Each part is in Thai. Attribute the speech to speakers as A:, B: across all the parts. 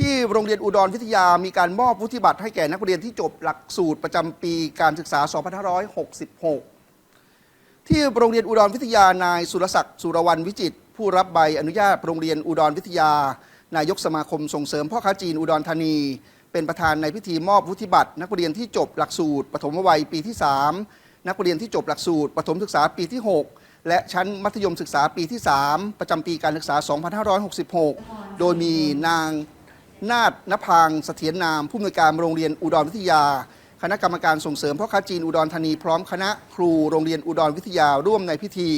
A: ที่โรงเรียนอุดรวิทยามีการมอบวุฒิบัตรให้แก่นักเรียนที่จบหลักสูตรประจำปีการศึกษา 2566 ที่โรงเรียนอุดรวิทยานายสุรศักดิ์สุรวรรณวิจิต ผู้รับใบอนุญาตโรงเรียนอุดรวิทยา นายกสมาคมส่งเสริมพ่อค้าจีนอุดรธานี เป็นประธานในพิธีมอบวุฒิบัตร นักเรียนที่จบหลักสูตรปฐมวัยปีที่ 3 นักเรียนที่จบหลักสูตรปฐมศึกษาปีที่ 6และชั้นมัธยมศึกษาปีที่ 3 ประจำปีการศึกษา 2566 โดยมีนาง นาฏนภางเสถียรนาม ผู้อำนวยการโรงเรียนอุดรวิทยา คณะกรรมการส่งเสริมพ่อค้าจีนอุดรธานีพร้อมคณะครูโรงเรียนอุดรวิทยาร่วมในพิธี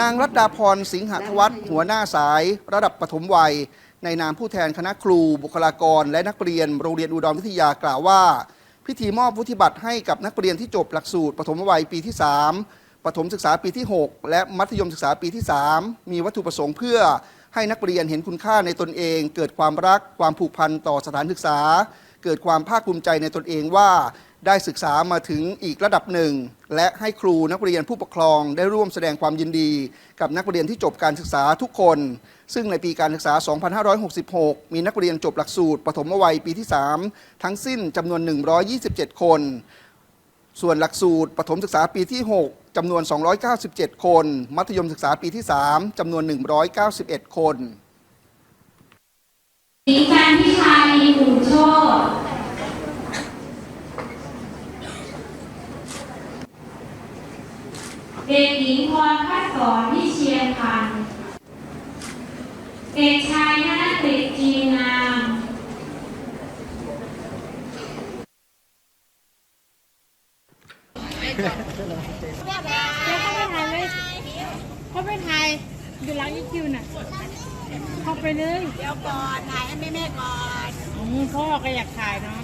A: นางรัตดาพรสิงหทวัฒน์หัวหน้าสาย ระดับปฐมวัย ในนามผู้แทนคณะครูบุคลากร และนักเรียนโรงเรียนอุดรวิทยากล่าวว่า พิธีมอบวุฒิบัตรให้กับนักเรียนที่จบหลักสูตรปฐมวัยปีที่ 3ปฐมศึกษาปีที่ 6 และมัธยมศึกษาปีที่ 3 มีวัตถุประสงค์เพื่อ ให้นักเรียนเห็นคุณค่าในตนเอง เกิดความรักความผูกพันต่อสถานศึกษา เกิดความภาคภูมิใจในตนเองว่าได้ศึกษามาถึงอีกระดับหนึ่ง และให้ครูนักเรียนผู้ปกครองได้ร่วมแสดงความยินดี กับนักเรียนที่จบการศึกษาทุกคน ซึ่งในปีการศึกษา 2566 มีนักเรียนจบหลักสูตรปฐมวัยปีที่ 3 ทั้งสิ้นจำนวน 127 คน ส่วนหลักสูตรปฐมศึกษาปีที่ 6จำนวน 297 คน มัธยมศึกษาปีที่ 3จำนวน 191 คน
B: หญิงจันทิชัยอู่โชตเด็กหญิงพรพัฒสอนวิเชียนพันธ์เด็กชายธนกฤษจีนาม
C: แล้วเขาไปถ่ายเลยเขาไปถ่ายอยู่หลังยี่คิวน่ะเข้าไปเลย
D: เดี๋ยวก่อนถ่ายให้แม่แม่ๆก่อน
C: อืมพ่อก็อยากถ่ายเนาะ